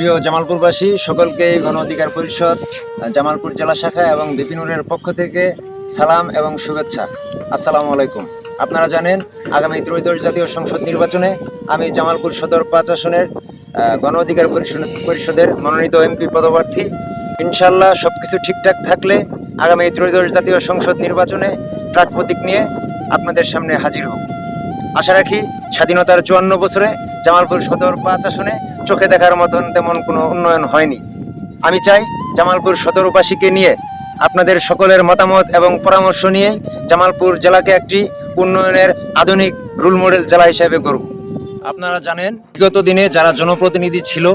প্রিয় জামালপুরবাসী সকলকে গণ অধিকার পরিষদ, জামালপুর জেলা শাখা এবং বিপিনুরের পক্ষ থেকে সালাম এবং শুভেচ্ছা। আসসালামু আলাইকুম। আপনারা জানেন, আগামী ত্রয়োদশ জাতীয় সংসদ নির্বাচনে আমি জামালপুর সদর পাঁচ আসনের গণ অধিকার পরিষদ পরিষদের মনোনীত এমপি পদপ্রার্থী। ইনশাল্লাহ সব কিছু ঠিকঠাক থাকলে আগামী ত্রয়োদশ জাতীয় সংসদ নির্বাচনে ট্রাক প্রতীক নিয়ে আপনাদের সামনে হাজির হব। আশা রাখি স্বাধীনতার চুয়ান্ন বছরে জামালপুর সদর পাঁচ আসনে চোখে দেখার মতন তেমন কোনো উন্নয়ন হয়নি। আমি চাই জামালপুর সদরবাসীকে নিয়ে আপনাদের সকলের মতামত এবং পরামর্শ নিয়ে জামালপুর জেলাকে একটি উন্নয়নের আধুনিক রুল মডেল জেলা হিসেবে গড়ব আপনারা জানেন, বিগত দিনে যারা জনপ্রতিনিধি ছিল,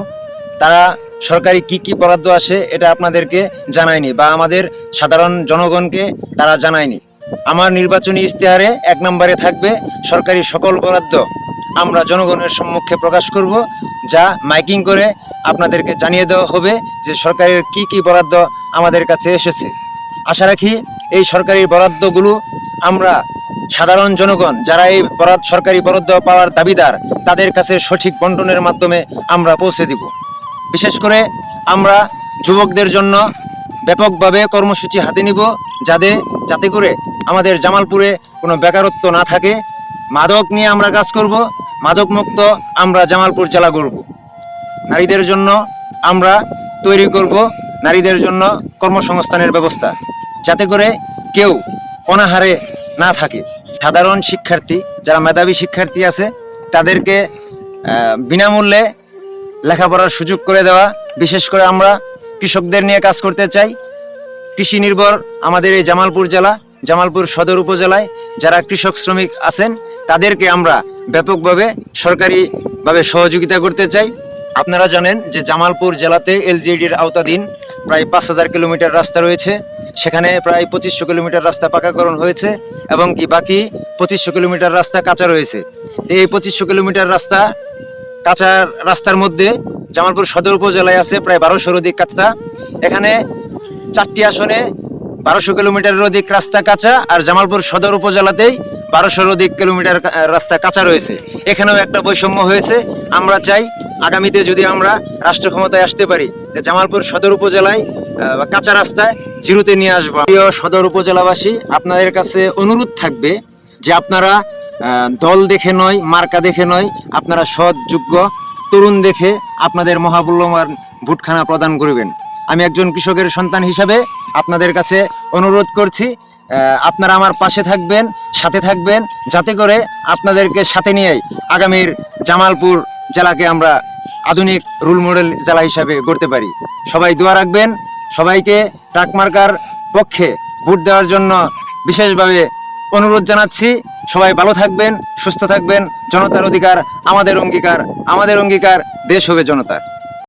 তারা সরকারি কি কি বরাদ্দ আসে এটা আপনাদেরকে জানায়নি বা আমাদের সাধারণ জনগণকে তারা জানায়নি। আমার নির্বাচনী ইশতেহারে এক নম্বরে থাকবে সরকারি সকল বরাদ্দ আমরা জনগণের সম্মুখে প্রকাশ করব, যা মাইকিং করে আপনাদেরকে জানিয়ে দেওয়া হবে যে সরকারের কি কি বরাদ্দ আমাদের কাছে এসেছে। আশা রাখি এই সরকারি বরাদ্দগুলো আমরা সাধারণ জনগণ, যারা এই বরাদ, সরকারি বরাদ্দ পাওয়ার দাবিদার, তাদের কাছে সঠিক বন্টনের মাধ্যমে আমরা পৌঁছে দিব। বিশেষ করে আমরা যুবকদের জন্য ব্যাপকভাবে কর্মসূচি হাতে নিব, যাতে যাতে করে আমাদের জামালপুরে কোনো বেকারত্ব না থাকে। মাদক নিয়ে আমরা কাজ করব মাদক মুক্ত আমরা জামালপুর জেলা করব নারীদের জন্য আমরা তৈরি করব নারীদের জন্য কর্মসংস্থানের ব্যবস্থা, যাতে করে কেউ অনাহারে না থাকে। সাধারণ শিক্ষার্থী, যারা মেধাবী শিক্ষার্থী আছে, তাদেরকে বিনামূল্যে লেখাপড়ার সুযোগ করে দেওয়া, বিশেষ করে আমরা কৃষকদের নিয়ে কাজ করতে চাই। কৃষি নির্ভর আমাদের এই জামালপুর জেলা, জামালপুর সদর উপজেলায় যারা কৃষক শ্রমিক আছেন তাদেরকে আমরা ব্যাপকভাবে সরকারিভাবে সহযোগিতা করতে চাই। আপনারা জানেন যে জামালপুর জেলাতে এলজিডির আওতাধীন প্রায় পাঁচ হাজার কিলোমিটার রাস্তা রয়েছে। সেখানে প্রায় পঁচিশশো কিলোমিটার রাস্তা পাকাকরণ হয়েছে এবং কি বাকি পঁচিশশো কিলোমিটার রাস্তা কাঁচা রয়েছে। এই পঁচিশশো কিলোমিটার রাস্তা কাঁচা রাস্তার মধ্যে জামালপুর সদর উপজেলায় আছে প্রায় বারোশোর অধিক কাঁচা। এখানে চারটি আসনে বারোশো কিলোমিটারের অধিক রাস্তা কাঁচা আর জামালপুর সদর উপজেলাতেই বারোশোর অধিক কিলোমিটার রাস্তা কাঁচা রয়েছে। এখানেও একটা বৈষম্য হয়েছে। আমরা চাই আগামীতে যদি আমরা রাষ্ট্র ক্ষমতায় আসতে পারি জামালপুর সদর উপজেলায় কাঁচা রাস্তায় জিরোতে নিয়ে আসব। প্রিয় সদর উপজেলাবাসী, আপনাদের কাছে অনুরোধ থাকবে যে আপনারা দল দেখে নয়, মার্কা দেখে নয়, আপনারা সৎ, যোগ্য তরুণ দেখে আপনাদের মহামূল্যবান ভোটখানা প্রদান করবেন। আমি একজন কৃষকের সন্তান হিসাবে আপনাদের কাছে অনুরোধ করছি আপনারা আমার পাশে থাকবেন, সাথে থাকবেন, যাতে করে আপনাদেরকে সাথে নিয়ে আগামীর জামালপুর জেলাকে আমরা আধুনিক রুল মডেল জেলা হিসাবে গড়তে পারি। সবাই দোয়া রাখবেন, সবাইকে ট্রাক মার্কার পক্ষে ভোট দেওয়ার জন্য বিশেষভাবে অনুরোধ জানাচ্ছি। সবাই ভালো থাকবেন, সুস্থ থাকবেন, জনতার অধিকার আমাদের অঙ্গীকার আমাদের অঙ্গীকার দেশ হবে জনতার।